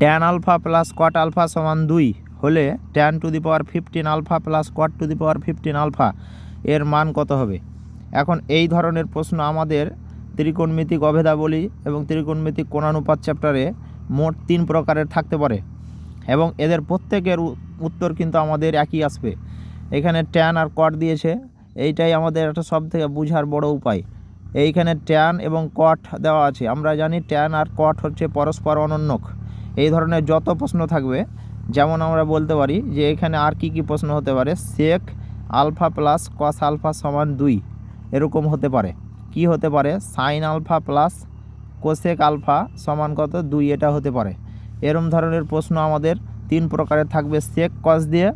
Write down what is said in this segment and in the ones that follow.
Tan alpha plus cot alpha সমান দুই হলে tan to the power fifteen alpha plus cot to the power fifteen alpha এর মান কত হবে? এখন এই ধরনের প্রশ্ন আমাদের ত্রিকোণমিতিক অভেদাবলী এবং ত্রিকোণমিতিক কোণানুপাত চ্যাপ্টারে মোট তিন প্রকারের থাকতে পারে এবং এদের প্রত্যেকের উত্তর কিন্তু আমাদের একই আসবে। এখানে ট্যান আর কট দিয়েছে, এইটাই আমাদের একটা সব থেকে বোঝার বড় উপায়। এইখানে ট্যান এবং কট দেওয়া আছে। আমরা জানি ট্যান আর কট হচ্ছে পরস্পর অনন্যক। এই ধরনের যত প্রশ্ন থাকবে, যেমন আমরা বলতে পারি যে এখানে আর কি কি প্রশ্ন হতে পারে? Sec alpha plus cos alpha সমান দুই। এরকম হতে পারে। কি হতে পারে? Sine alpha plus cosec alpha সমান কত? দুই, এটা হতে পারে। এরম ধরনের প্রশ্ন আমাদের তিন প্রকারের থাকবে। সেক কস দিয়ে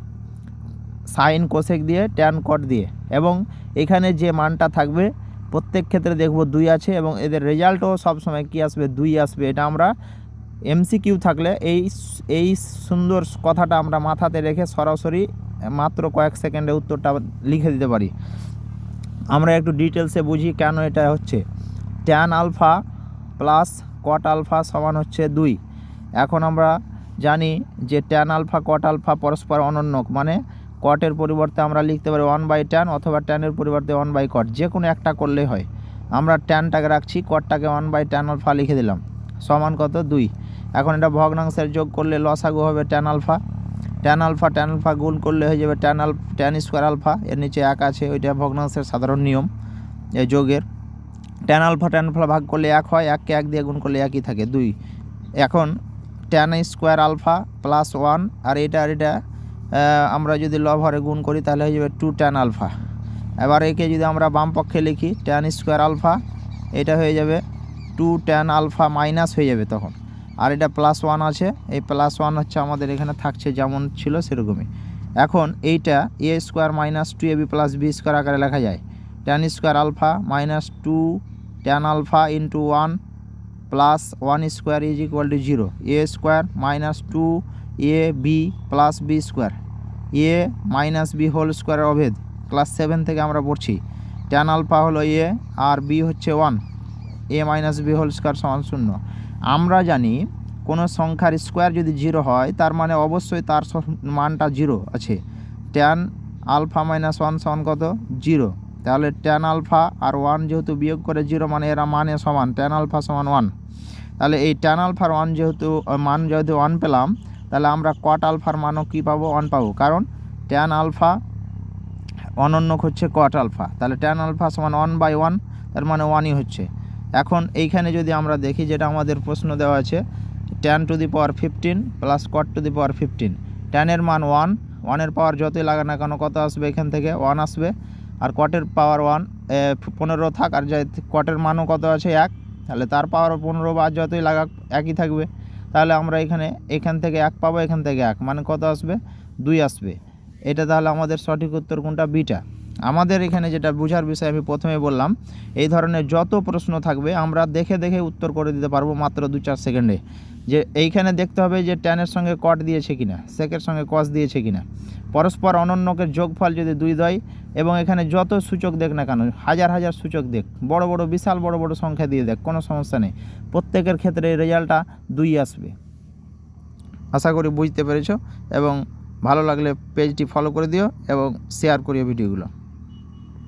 সাইন কোসেক দিয়ে ট্যান কট দিয়ে। এবং এখানে যে মানটা থাকবে, প্রত্যেক ক্ষেত্রে দেখব দুই আছে এবং এদের রেজাল্টও সবসময় কি আসবে? দুই আসবে। এটা আমরা এমসিকিউ থাকলে এই এই সুন্দর কথাটা আমরা মাথাতে রেখে সরাসরি মাত্র কয়েক সেকেন্ডে উত্তরটা লিখে দিতে পারি। আমরা একটু ডিটেলসে বুঝি কেন এটা হচ্ছে। Tan alpha plus cot alpha সমান হচ্ছে দুই। এখন আমরা জানি যে ট্যান আলফা কট আলফা পরস্পর অনন্যক মানে কটের পরিবর্তে আমরা লিখতে পারি ওয়ান বাই ট্যান অথবা ট্যানের পরিবর্তে ওয়ান বাই কট যে কোনো একটা করলেই হয়। আমরা ট্যানটাকে রাখছি কটটাকে ওয়ান বাই ট্যান আলফা লিখে দিলাম। সমান কত? দুই। এখন এটা ভগ্নাংশের যোগ করলে লসাগু হবে tan alpha tan alpha tan alpha গুণ করলে হয়ে যাবে ট্যান আল ট্যান স্কোয়ার আলফা এর নিচে এক আছে, ওইটা ভগ্নাংশের সাধারণ নিয়ম এই যোগের। ট্যান আলফা ট্যান আলফা ভাগ করলে এক হয়, এককে এক দিয়ে গুণ করলে একই থাকে, দুই। এখন tan square alpha plus one আর এটা আর এটা আমরা যদি লভরে গুণ করি, তাহলে হয়ে যাবে টু ট্যান আলফা এবার একে যদি আমরা বাম পক্ষে লিখি ট্যান স্কোয়ার আলফা এটা হয়ে যাবে টু ট্যান আলফা মাইনাস হয়ে যাবে তখন। আর এটা প্লাস ওয়ান আছে। এই প্লাস ওয়ান হচ্ছে আমাদের এখানে থাকছে যেমন ছিল সেরকমই। এখন এইটা A square minus two A B plus B square আকারে লেখা যায়। Tan square alpha minus two tan alpha into one plus one square is equal to zero A square minus two A B plus B square A minus B whole স্কোয়ারের অভেদ। Class seven থেকে আমরা পড়ছি। Tan alpha হলো এ আর B হচ্ছে one A minus B whole square সমান শূন্য। আমরা জানি কোনো সংখ্যার স্কোয়ার যদি জিরো হয়, তার মানে অবশ্যই তার মানটা জিরো আছে। ট্যান আলফা মাইনাস ওয়ান সমান কত? জিরো তাহলে ট্যান আলফা আর ওয়ান যেহেতু বিয়োগ করে জিরো মানে এরা মানে সমান ট্যান আলফা সমান ওয়ান তাহলে এই ট্যান আলফার ওয়ান যেহেতু মান যেহেতু ওয়ান পেলাম, তাহলে আমরা কট আলফার মানও কী পাবো? ওয়ান পাবো। কারণ ট্যান আলফা অনন্যক হচ্ছে কট আলফা তাহলে ট্যান আলফা সমান ওয়ান বাই ওয়ান তার মানে ওয়ানই হচ্ছে। এখন এইখানে যদি আমরা দেখি, যেটা আমাদের প্রশ্ন দেওয়া আছে tan to the power fifteen plus cot to the power fifteen ট্যানের মান ওয়ান ওয়ানের পাওয়ার যতই লাগে না কেন কত আসবে এখান থেকে? ওয়ান আসবে। আর কটের পাওয়ার ওয়ান পনেরো থাক আর যে কটের মানও কত আছে? এক। তাহলে তার পাওয়ার পনেরো বা যতই লাগাক, একই থাকবে। তাহলে আমরা এখানে, এখান থেকে এক পাবো, এখান থেকে এক। মানে কত আসবে? দুই আসবে। এটা তাহলে আমাদের সঠিক উত্তর কোনটা? বিটা। আমাদের এখানে যেটা বোঝার বিষয় আমি প্রথমে বললাম, এই ধরনের যত প্রশ্ন থাকবে আমরা দেখে দেখে উত্তর করে দিতে পারব মাত্র দু চার সেকেন্ডে। যে এইখানে দেখতে হবে যে ট্যানের সঙ্গে কট দিয়েছে কিনা সেকের সঙ্গে কস দিয়েছে কিনা। পরস্পর অনন্যকের যোগফল যদি দুই দেয়, এবং এখানে যত সূচক দেখ না কেন, হাজার হাজার সূচক দেখ, বড় বড় বিশাল বড় বড় সংখ্যা দিয়ে দেখ, কোনো সমস্যা নেই। প্রত্যেকের ক্ষেত্রে রেজাল্টটা দুই আসবে। আশা করি বুঝতে পেরেছ, এবং ভালো লাগলে পেজটি ফলো করে দিও, এবং শেয়ার করিও ভিডিওগুলো